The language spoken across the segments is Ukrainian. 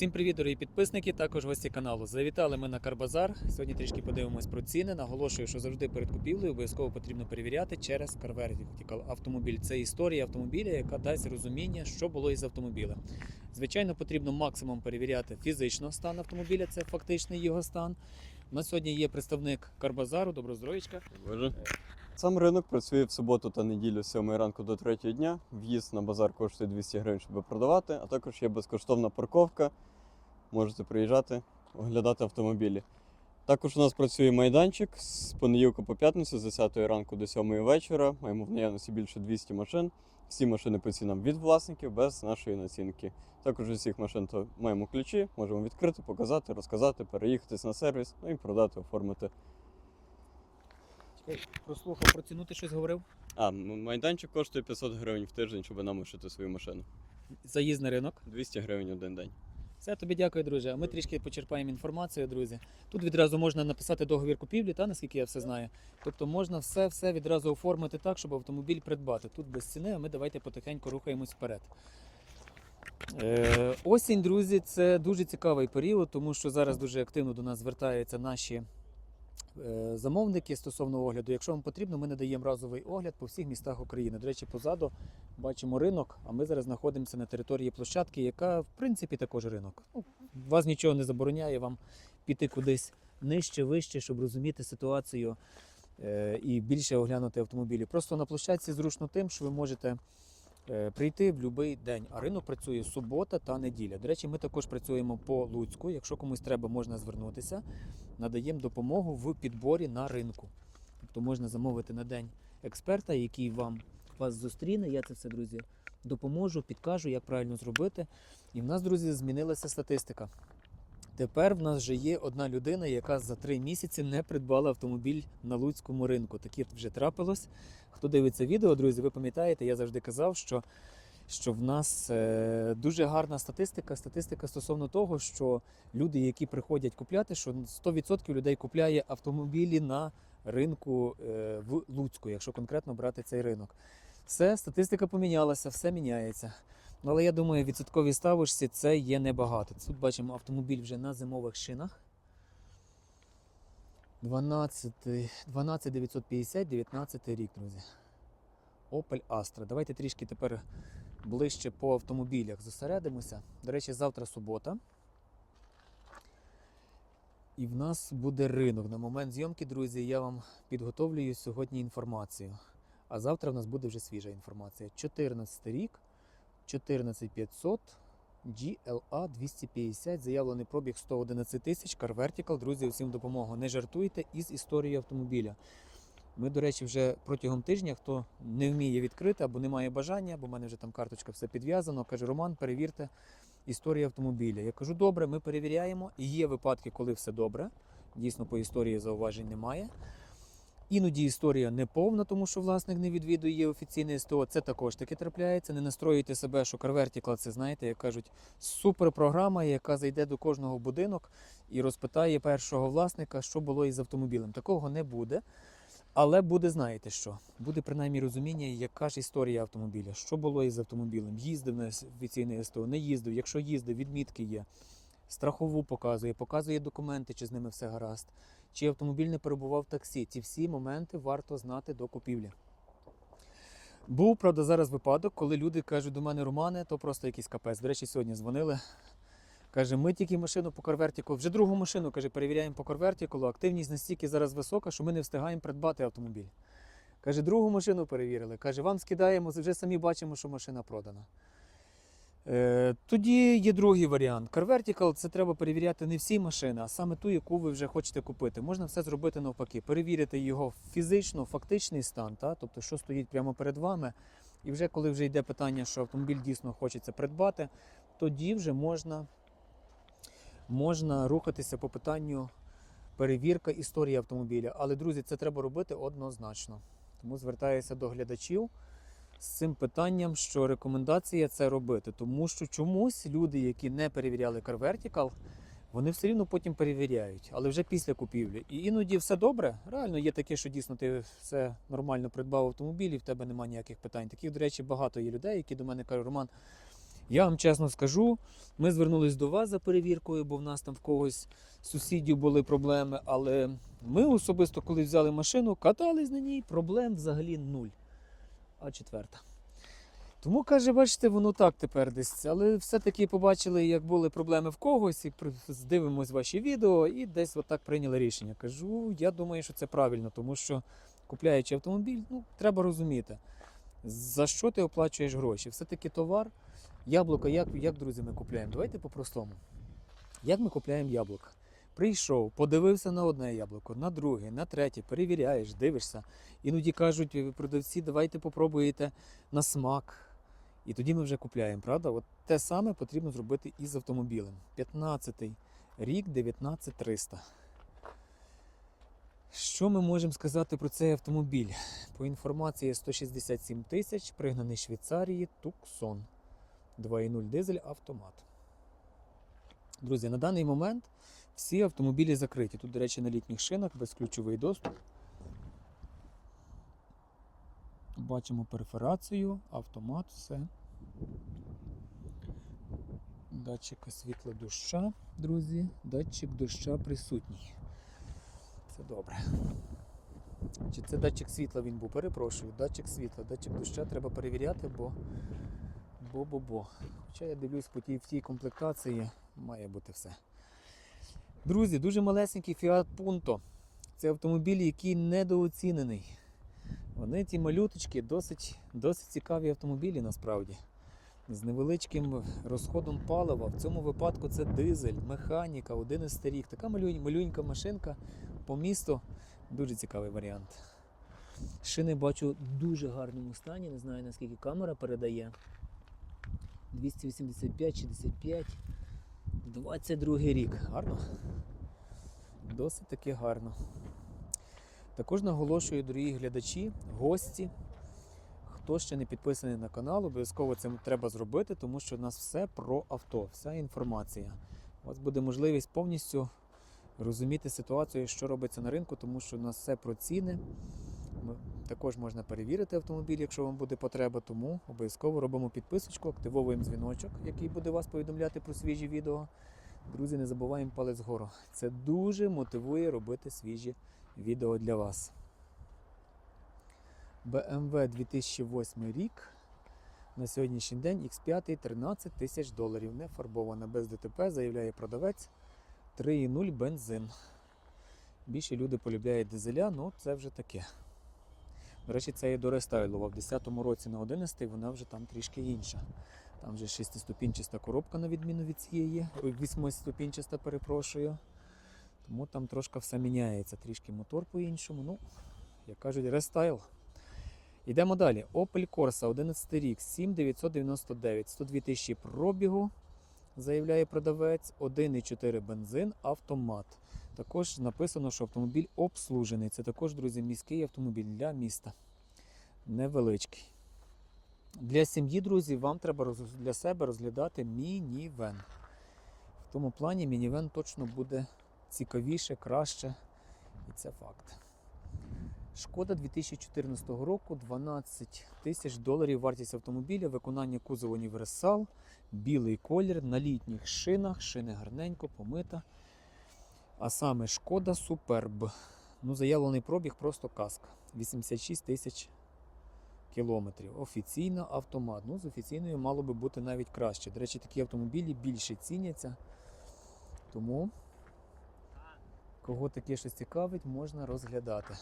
Всім привіт, дорогі підписники, також гості каналу. Завітали ми на Карбазар. Сьогодні трішки подивимось про ціни. Наголошую, що завжди перед купівлею обов'язково потрібно перевіряти через CarVertical автомобіль. Це історія автомобіля, яка дасть розуміння, що було із автомобілем. Звичайно, потрібно максимум перевіряти фізично стан автомобіля, це фактичний його стан. У нас сьогодні є представник Карбазару, доброздоровічка. Сам ринок працює в суботу та неділю з 7 ранку до 3 дня. В'їзд на базар коштує 200 гривень, щоб продавати, а також є безкоштовна парковка. Можете приїжджати, оглядати автомобілі. Також у нас працює майданчик з понеділка по п'ятницю з 10 ранку до 7 вечора. Маємо в наявності більше 200 машин. Всі машини по цінам від власників без нашої націнки. Також усіх машин то маємо ключі, можемо відкрити, показати, розказати, переїхатись на сервіс, ну і продати, оформити. Чекай, прослухав про ціну, ти щось говорив? А, м- майданчик коштує 500 гривень в тиждень, щоб намушити свою машину. Заїзд на ринок. 200 гривень один день. Все, тобі дякую, друже. А ми трішки почерпаємо інформацію, друзі. Тут відразу можна написати договір купівлі, та наскільки я все знаю. Тобто можна все все відразу оформити так, щоб автомобіль придбати. Тут без ціни, а ми давайте потихеньку рухаємось вперед. Е, осінь, друзі, це дуже цікавий період, тому що зараз дуже активно до нас звертаються наші е, замовники стосовно огляду. Якщо вам потрібно, ми надаємо разовий огляд по всіх містах України. До речі, позаду бачимо ринок, а ми зараз знаходимося на території площадки, яка в принципі також ринок. Ну, вас нічого не забороняє вам піти кудись нижче, вище, щоб розуміти ситуацію е, і більше оглянути автомобілі. Просто на площадці зручно тим, що ви можете е, прийти в будь-який день. А ринок працює субота та неділя. До речі, ми також працюємо по Луцьку. Якщо комусь треба, можна звернутися. Надаємо допомогу в підборі на ринку. Тобто можна замовити на день експерта, який вам вас зустріне. Я це все, друзі, допоможу, підкажу, як правильно зробити. І в нас, друзі, змінилася статистика. Тепер в нас вже є одна людина, яка за три місяці не придбала автомобіль на луцькому ринку. Таке вже трапилось. Хто дивиться відео, друзі, ви пам'ятаєте, я завжди казав, що, що в нас е, дуже гарна статистика. Статистика стосовно того, що люди, які приходять купляти, що 100% людей купляє автомобілі на ринку е, в Луцьку, якщо конкретно брати цей ринок. Все, статистика помінялася, все міняється. Але я думаю, в відсотковій ставочці це є небагато. Тут бачимо автомобіль вже на зимових шинах. 12, 12 950, 19 рік, друзі. Opel Astra. Давайте трішки тепер ближче по автомобілях зосередимося. До речі, завтра субота. І в нас буде ринок. На момент зйомки, друзі, я вам підготовлюю сьогодні інформацію. А завтра в нас буде вже свіжа інформація. 14 рік, 14500, GLA 250, заявлений пробіг 111 тисяч, Car Vertical. Друзі, усім допомогу. Не жартуйте із історією автомобіля. Ми, до речі, вже протягом тижня, хто не вміє відкрити або не має бажання, бо в мене вже там карточка все підв'язано, каже Роман, перевірте історію автомобіля. Я кажу, добре, ми перевіряємо. Є випадки, коли все добре. Дійсно, по історії зауважень немає. Іноді історія не повна, тому що власник не відвідує офіційне СТО. Це також таки трапляється. Не настроюйте себе, що CarVertical це знаєте, як кажуть, суперпрограма, яка зайде до кожного будинок і розпитає першого власника, що було із автомобілем. Такого не буде. Але буде, знаєте що? Буде принаймні розуміння, яка ж історія автомобіля, що було із автомобілем. Їздив на офіційне СТО, не їздив. Якщо їздив, відмітки є. Страхову показує, показує документи, чи з ними все гаразд, чи автомобіль не перебував в таксі. Ці всі моменти варто знати до купівлі. Був, правда, зараз випадок, коли люди кажуть до мене, Романе, то просто якийсь капець. До речі, сьогодні дзвонили. Каже, ми тільки машину по Карвертіку, вже другу машину каже, перевіряємо по Карвертікулу. Активність настільки зараз висока, що ми не встигаємо придбати автомобіль. Каже, другу машину перевірили. Каже, вам скидаємо, вже самі бачимо, що машина продана. Тоді є другий варіант. Car це треба перевіряти не всі машини, а саме ту, яку ви вже хочете купити. Можна все зробити навпаки, перевірити його фізично, фактичний стан, та? тобто, що стоїть прямо перед вами. І вже коли вже йде питання, що автомобіль дійсно хочеться придбати, тоді вже можна, можна рухатися по питанню перевірка історії автомобіля. Але, друзі, це треба робити однозначно. Тому звертаюся до глядачів з цим питанням, що рекомендація це робити. Тому що чомусь люди, які не перевіряли Car Vertical, вони все рівно потім перевіряють, але вже після купівлі. І іноді все добре. Реально є таке, що дійсно ти все нормально придбав автомобіль і в тебе немає ніяких питань. Таких, до речі, багато є людей, які до мене кажуть, Роман, Я вам чесно скажу, ми звернулись до вас за перевіркою, бо в нас там в когось сусідів були проблеми. Але ми особисто, коли взяли машину, катались на ній, проблем взагалі нуль. А четверта. Тому каже, бачите, воно так тепер десь. Але все-таки побачили, як були проблеми в когось, і здивимось ваші відео, і десь отак прийняли рішення. Кажу, я думаю, що це правильно, тому що купляючи автомобіль, ну, треба розуміти, за що ти оплачуєш гроші. Все-таки товар, яблука, як, як друзі, ми купляємо? Давайте по-простому. Як ми купляємо яблука? Прийшов, подивився на одне яблуко, на друге, на третє, перевіряєш, дивишся. Іноді кажуть е, продавці, давайте попробуєте на смак. І тоді ми вже купляємо, правда? От те саме потрібно зробити і з автомобілем. 15-й рік 19300. Що ми можемо сказати про цей автомобіль? По інформації 167 тисяч, пригнаний Швейцарії Туксон. 2.0 дизель автомат. Друзі, на даний момент всі автомобілі закриті. Тут, до речі, на літніх шинах безключовий доступ. Бачимо перфорацію, автомат, все. Датчик світла доща, друзі. Датчик доща присутній. Це добре. Чи це датчик світла він був? Перепрошую, датчик світла, датчик доща треба перевіряти, бо бо-бо-бо. Хоча я дивлюсь по тій, в тій комплектації, має бути все. Друзі, дуже малесенький Fiat Punto. Це автомобіль, який недооцінений. Вони ті малюточки досить, досить цікаві автомобілі насправді. З невеличким розходом палива. В цьому випадку це дизель, механіка, 11 рік. Така малюнька машинка по місту. Дуже цікавий варіант. Шини бачу в дуже гарному стані. Не знаю наскільки камера передає. 285, 65. 22 рік. Гарно? Досить таки гарно. Також наголошую, дорогі глядачі, гості. Хто ще не підписаний на канал, обов'язково це треба зробити, тому що у нас все про авто, вся інформація. У вас буде можливість повністю розуміти ситуацію, що робиться на ринку, тому що у нас все про ціни. Також можна перевірити автомобіль, якщо вам буде потреба, тому обов'язково робимо підписочку, активовуємо дзвіночок, який буде вас повідомляти про свіжі відео. Друзі, не забуваємо палець вгору. Це дуже мотивує робити свіжі відео для вас. BMW 2008 рік. На сьогоднішній день X5 13 тисяч доларів. Не фарбована без ДТП, заявляє продавець. 3,0 бензин. Більше люди полюбляють дизеля, ну це вже таке. До речі, це я дорестайлував. В 10-му році на 11 вона вже там трішки інша. Там вже шестиступінчаста коробка, на відміну від цієї. Ой, Восьмиступінчаста, перепрошую. Тому там трошки все міняється. Трішки мотор по-іншому. Ну, як кажуть, рестайл. Йдемо далі. Opel Corsa 11 рік, 7999, 102 тисячі пробігу, заявляє продавець, 1,4 бензин, автомат. Також написано, що автомобіль обслужений. Це також, друзі, міський автомобіль для міста. Невеличкий. Для сім'ї, друзі, вам треба для себе розглядати мінівен. В тому плані мінівен точно буде цікавіше, краще. І це факт. Шкода 2014 року 12 тисяч доларів вартість автомобіля, виконання кузов універсал, білий колір на літніх шинах, шини гарненько, помита. А саме шкода Суперб. Ну, заявлений пробіг просто казка. 86 тисяч кілометрів. Офіційно автомат. Ну, з офіційною мало би бути навіть краще. До речі, такі автомобілі більше ціняться. Тому, кого таке щось цікавить, можна розглядати.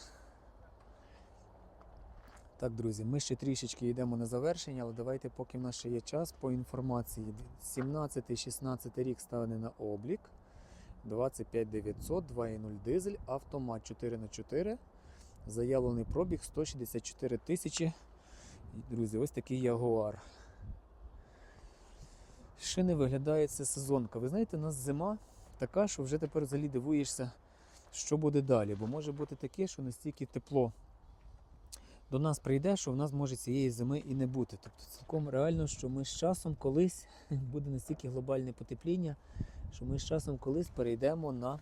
Так, друзі, ми ще трішечки йдемо на завершення, але давайте, поки в нас ще є час, по інформації. 17-16 рік ставлений на облік. 25900, 2.0 дизель, автомат 4х4. Заявлений пробіг 164 тисячі. Друзі, ось такий ягуар. Шини виглядає це сезонка. Ви знаєте, у нас зима така, що вже тепер взагалі дивуєшся, що буде далі. Бо може бути таке, що настільки тепло до нас прийде, що в нас може цієї зими і не бути. Тобто цілком реально, що ми з часом колись буде настільки глобальне потепління, що ми з часом колись перейдемо на,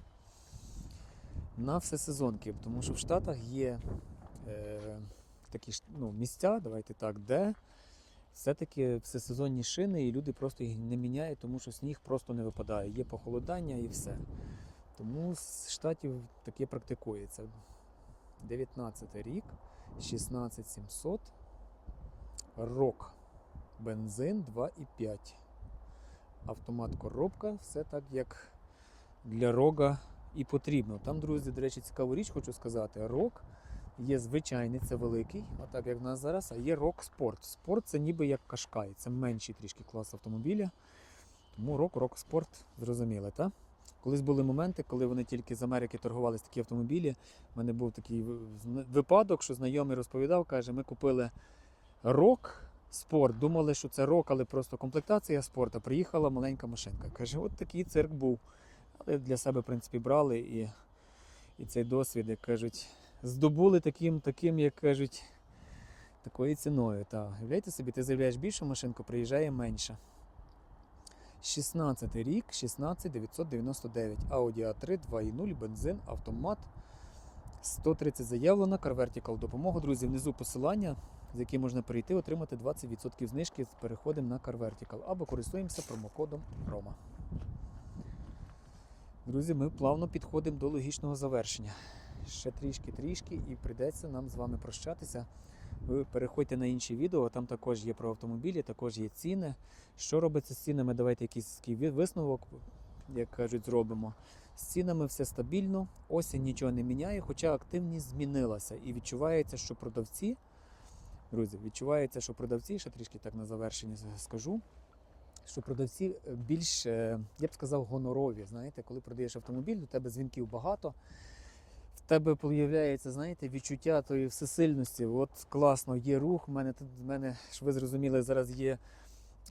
на всесезонки. Тому що в Штатах є е, такі ну, місця, давайте так, де все-таки всесезонні шини, і люди просто їх не міняють, тому що сніг просто не випадає. Є похолодання і все. Тому з штатів таке практикується. 19 рік, 16700, рок, бензин 2,5. Автомат коробка, все так як для рога і потрібно. Там, друзі, до речі, цікаву річ хочу сказати. Рок є звичайний, це великий, отак як в нас зараз, а є рок спорт. Спорт це ніби як кашкай, це менший трішки клас автомобіля. Тому рок, рок спорт, зрозуміли, так? Колись були моменти, коли вони тільки з Америки торгувалися такі автомобілі. У мене був такий випадок, що знайомий розповідав, каже, ми купили рок спорт. Думали, що це рок, але просто комплектація спорту. Приїхала маленька машинка. Каже, от такий цирк був. Але для себе, в принципі, брали і, і цей досвід, як кажуть, здобули таким, таким, як кажуть, такою ціною. Та, уявляєте собі, ти заявляєш більшу машинку, приїжджає менша. 16 рік, 16999. Audi A3, 2.0, бензин, автомат. 130 заявлено, CarVertical допомога. Друзі, внизу посилання, з яким можна перейти, отримати 20% знижки з переходом на CarVertical або користуємося промокодом ROMA. Друзі, ми плавно підходимо до логічного завершення. Ще трішки-трішки і прийдеться нам з вами прощатися. Ви переходьте на інші відео, там також є про автомобілі, також є ціни. Що робиться з цінами? Давайте якийсь висновок, як кажуть, зробимо. З цінами все стабільно, осінь нічого не міняє, хоча активність змінилася. І відчувається, що продавці, друзі, відчувається, що продавці, ще трішки так на завершення скажу, що продавці е, більш, е, я б сказав, гонорові. Знаєте, коли продаєш автомобіль, до тебе дзвінків багато. В тебе з'являється, знаєте, відчуття тої всесильності. От класно, є рух. У мене тут в мене, ж ви зрозуміли, зараз є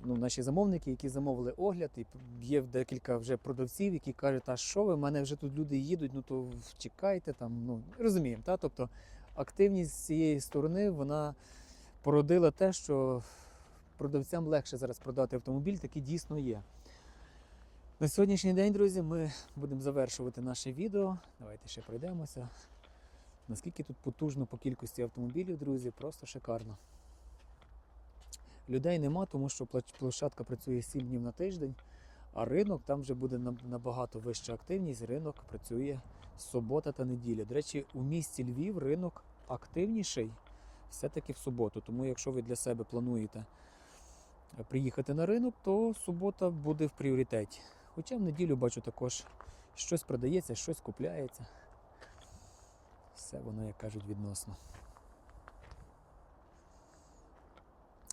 ну, наші замовники, які замовили огляд, і є декілька вже продавців, які кажуть, а що ви, в мене вже тут люди їдуть, ну то чекайте там. Ну розуміємо, та? тобто активність цієї сторони вона породила те, що продавцям легше зараз продати автомобіль, такі дійсно є. На сьогоднішній день, друзі, ми будемо завершувати наше відео. Давайте ще пройдемося. Наскільки тут потужно по кількості автомобілів, друзі, просто шикарно. Людей нема, тому що площадка працює 7 днів на тиждень, а ринок там вже буде набагато вища активність. Ринок працює субота та неділя. До речі, у місті Львів ринок активніший все-таки в суботу. Тому якщо ви для себе плануєте е, приїхати на ринок, то субота буде в пріоритеті. Хоча в неділю бачу також щось продається, щось купляється. Все воно, як кажуть, відносно.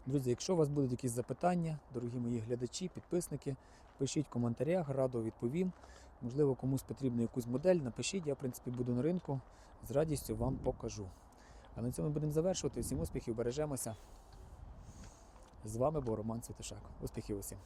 Друзі, якщо у вас будуть якісь запитання, дорогі мої глядачі, підписники, пишіть в коментарях, радо відповім. Можливо, комусь потрібна якусь модель, напишіть, я в принципі буду на ринку, з радістю вам покажу. А на цьому будемо завершувати. Всім успіхів, бережемося. З вами був Роман Святошак. Успіхів усім!